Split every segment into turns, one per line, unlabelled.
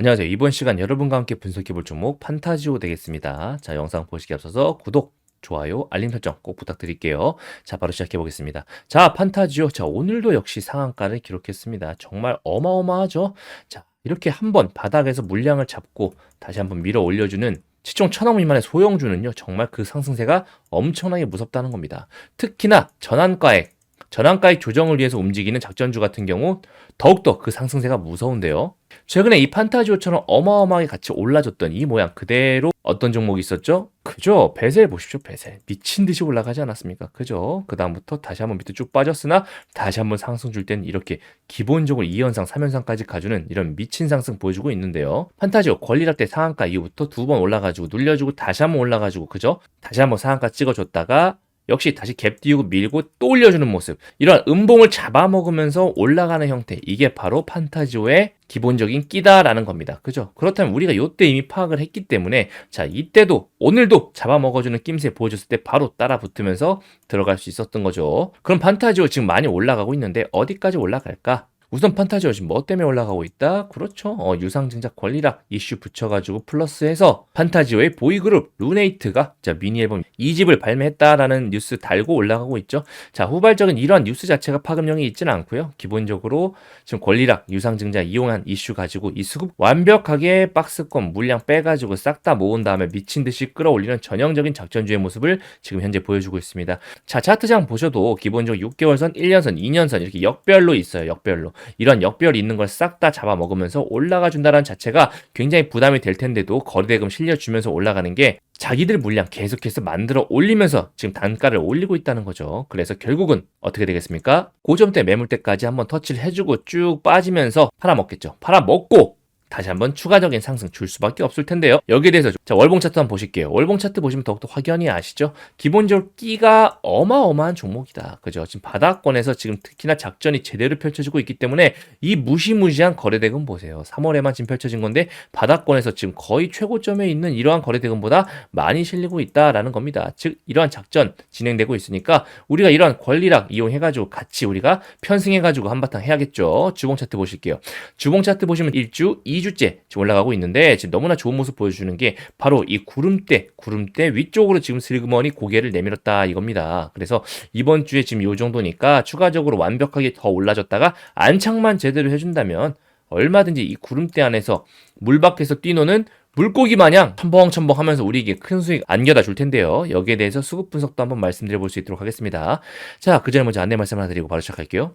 안녕하세요. 이번 시간 여러분과 함께 분석해 볼 종목 판타지오 되겠습니다. 자, 영상 보시기 앞서서 구독, 좋아요, 알림 설정 꼭 부탁드릴게요. 자, 바로 시작해 보겠습니다. 자, 판타지오. 자, 오늘도 역시 상한가를 기록했습니다. 정말 어마어마하죠? 자, 이렇게 한번 바닥에서 물량을 잡고 다시 한번 밀어 올려주는 시총 천억 미만의 소형주는요, 정말 그 상승세가 엄청나게 무섭다는 겁니다. 특히나 전환가액, 전환가액 조정을 위해서 움직이는 작전주 같은 경우 더욱더 그 상승세가 무서운데요. 최근에 이 판타지오처럼 어마어마하게 같이 올라줬던 이 모양 그대로 어떤 종목이 있었죠? 그죠? 베셀 보십시오, 베셀. 미친 듯이 올라가지 않았습니까? 그죠? 그 다음부터 다시 한번 밑에 쭉 빠졌으나 다시 한번 상승 줄 때는 이렇게 기본적으로 2연상, 3연상까지 가주는 이런 미친 상승 보여주고 있는데요. 판타지오 권리락 때 상한가 이후부터 두 번 올라가지고 눌려주고 다시 한번 올라가지고 그죠? 다시 한번 상한가 찍어줬다가 역시 다시 갭 띄우고 밀고 또 올려주는 모습. 이런 음봉을 잡아먹으면서 올라가는 형태. 이게 바로 판타지오의 기본적인 끼다라는 겁니다. 그죠? 그렇다면 우리가 요때 이미 파악을 했기 때문에 자, 이때도 오늘도 잡아먹어주는 낌새 보여줬을 때 바로 따라 붙으면서 들어갈 수 있었던 거죠. 그럼 판타지오 지금 많이 올라가고 있는데 어디까지 올라갈까? 우선 판타지오 지금 뭐 때문에 올라가고 있다? 그렇죠. 어, 유상증자 권리락 이슈 붙여가지고 플러스해서 판타지오의 보이그룹 루네이트가 자 미니 앨범 2집을 발매했다라는 뉴스 달고 올라가고 있죠. 자 후발적인 이러한 뉴스 자체가 파급력이 있지는 않고요. 기본적으로 지금 권리락 유상증자 이용한 이슈 가지고 이 수급 완벽하게 박스권 물량 빼가지고 싹 다 모은 다음에 미친 듯이 끌어올리는 전형적인 작전주의 모습을 지금 현재 보여주고 있습니다. 자 차트장 보셔도 기본적으로 6개월선, 1년선, 2년선 이렇게 역별로 있어요. 역별로. 이런 역별이 있는 걸 싹 다 잡아먹으면서 올라가 준다는 자체가 굉장히 부담이 될 텐데도 거래대금 실려주면서 올라가는 게 자기들 물량 계속해서 만들어 올리면서 지금 단가를 올리고 있다는 거죠. 그래서 결국은 어떻게 되겠습니까? 고점 대 매물 대까지 한번 터치를 해주고 쭉 빠지면서 팔아먹겠죠. 팔아먹고 다시 한번 추가적인 상승 줄 수밖에 없을 텐데요. 여기에 대해서 자, 월봉 차트 한번 보실게요. 월봉 차트 보시면 더욱더 확연히 아시죠? 기본적으로 끼가 어마어마한 종목이다. 그죠? 지금 바닥권에서 지금 특히나 작전이 제대로 펼쳐지고 있기 때문에 이 무시무시한 거래대금 보세요. 3월에만 지금 펼쳐진 건데 바닥권에서 지금 거의 최고점에 있는 이러한 거래대금보다 많이 실리고 있다라는 겁니다. 즉 이러한 작전 진행되고 있으니까 우리가 이러한 권리락 이용해가지고 같이 우리가 편승해가지고 한바탕 해야겠죠. 주봉 차트 보실게요. 주봉 차트 보시면 1주, 2 2주째 지금 올라가고 있는데 지금 너무나 좋은 모습 보여주는 게 바로 이 구름대, 구름대 위쪽으로 지금 슬그머니 고개를 내밀었다 이겁니다. 그래서 이번 주에 지금 이 정도니까 추가적으로 완벽하게 더 올라졌다가 안착만 제대로 해준다면 얼마든지 이 구름대 안에서 물 밖에서 뛰노는 물고기 마냥 첨벙첨벙 하면서 우리에게 큰 수익 안겨다 줄 텐데요. 여기에 대해서 수급 분석도 한번 말씀드려 볼 수 있도록 하겠습니다. 자, 그 전에 먼저 안내 말씀 하나 드리고 바로 시작할게요.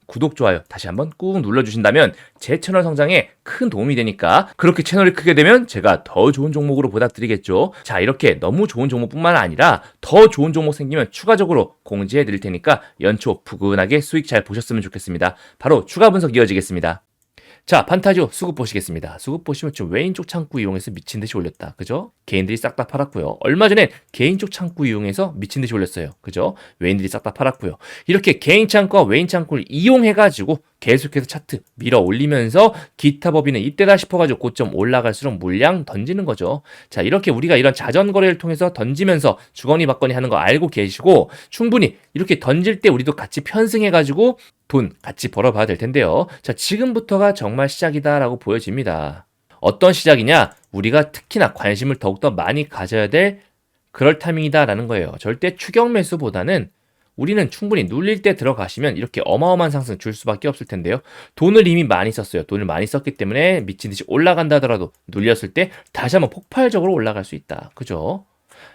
구독 좋아요 다시 한번 꾹 눌러주신다면 제 채널 성장에 큰 도움이 되니까 그렇게 채널이 크게 되면 제가 더 좋은 종목으로 보답드리겠죠. 자 이렇게 너무 좋은 종목뿐만 아니라 더 좋은 종목 생기면 추가적으로 공지해 드릴 테니까 연초 푸근하게 수익 잘 보셨으면 좋겠습니다. 바로 추가 분석 이어지겠습니다. 자, 판타지오 수급 보시겠습니다. 수급 보시면 지금 외인 쪽 창구 이용해서 미친 듯이 올렸다. 그죠? 개인들이 싹 다 팔았고요. 얼마 전에 개인 쪽 창구 이용해서 미친 듯이 올렸어요. 그죠? 외인들이 싹 다 팔았고요. 이렇게 개인 창구와 외인 창구를 이용해 가지고 계속해서 차트 밀어 올리면서 기타 법인은 이때다 싶어가지고 고점 올라갈수록 물량 던지는 거죠. 자, 이렇게 우리가 이런 자전거래를 통해서 던지면서 주거니 받거니 하는 거 알고 계시고 충분히 이렇게 던질 때 우리도 같이 편승해가지고 돈 같이 벌어봐야 될 텐데요. 자, 지금부터가 정말 시작이다라고 보여집니다. 어떤 시작이냐? 우리가 특히나 관심을 더욱더 많이 가져야 될 그럴 타이밍이다라는 거예요. 절대 추격 매수보다는 우리는 충분히 눌릴 때 들어가시면 이렇게 어마어마한 상승 줄 수밖에 없을 텐데요. 돈을 이미 많이 썼어요. 돈을 많이 썼기 때문에 미친 듯이 올라간다 하더라도 눌렸을 때 다시 한번 폭발적으로 올라갈 수 있다. 그죠?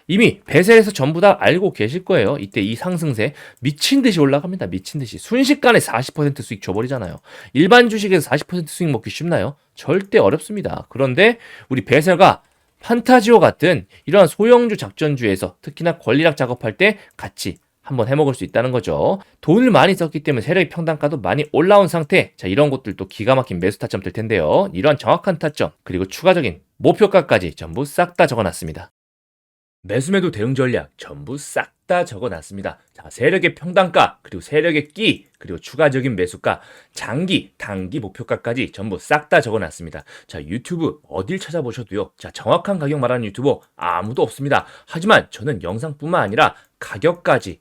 이미 베셀에서 전부 다 알고 계실 거예요. 이때 이 상승세 미친 듯이 올라갑니다. 미친 듯이 순식간에 40% 수익 줘버리잖아요. 일반 주식에서 40% 수익 먹기 쉽나요? 절대 어렵습니다. 그런데 우리 베셀가 판타지오 같은 이러한 소형주 작전주에서 특히나 권리락 작업할 때 같이 한번 해먹을 수 있다는 거죠. 돈을 많이 썼기 때문에 세력의 평단가도 많이 올라온 상태. 자, 이런 것들도 기가 막힌 매수 타점 될 텐데요. 이러한 정확한 타점, 그리고 추가적인 목표가까지 전부 싹 다 적어놨습니다. 매수매도 대응 전략 전부 싹 다 적어놨습니다. 자, 세력의 평단가, 그리고 세력의 끼, 그리고 추가적인 매수가, 장기, 단기 목표가까지 전부 싹 다 적어놨습니다. 자, 유튜브 어딜 찾아보셔도요. 자, 정확한 가격 말하는 유튜버 아무도 없습니다. 하지만 저는 영상뿐만 아니라 가격까지,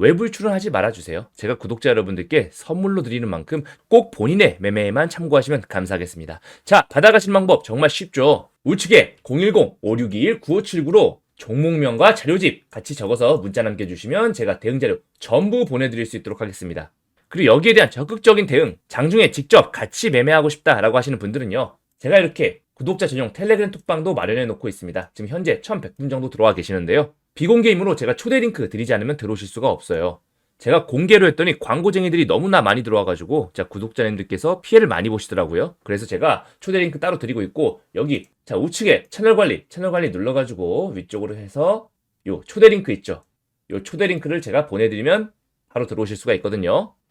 외부 출연하지 말아주세요. 제가 구독자 여러분들께 선물로 드리는 만큼 꼭 본인의 매매에만 참고하시면 감사하겠습니다. 자, 받아가실 방법 정말 쉽죠. 우측에 010-5621-9579로 종목명과 자료집 같이 적어서 문자 남겨주시면 제가 대응 자료 전부 보내드릴 수 있도록 하겠습니다. 그리고 여기에 대한 적극적인 대응, 장중에 직접 같이 매매하고 싶다라고 하시는 분들은요. 제가 이렇게 구독자 전용 텔레그램 톡방도 마련해 놓고 있습니다. 지금 현재 1100분 정도 들어와 계시는데요. 비공개이므로 제가 초대 링크 드리지 않으면 들어오실 수가 없어요. 제가 공개로 했더니 광고쟁이들이 너무나 많이 들어와가지고 자 구독자님들께서 피해를 많이 보시더라고요. 그래서 제가 초대 링크 따로 드리고 있고 여기 자 우측에 채널 관리 채널 관리 눌러가지고 위쪽으로 해서 요 초대 링크 있죠. 요 초대 링크를 제가 보내드리면 바로 들어오실 수가 있거든요.